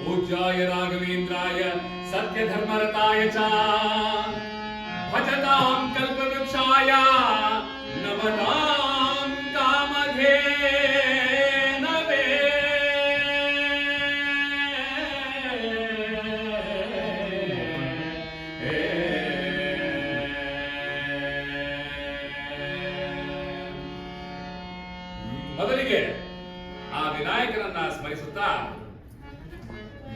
पूज्याय राघवेन्द्राय सत्यधर्मरताय च भजतां कल्पवृक्षाय नमतां कामधेनवे ಮೊದಲಿಗೆ ಆ ವಿನಾಯಕನನ್ನ ಸ್ಮರಿಸುತ್ತಾ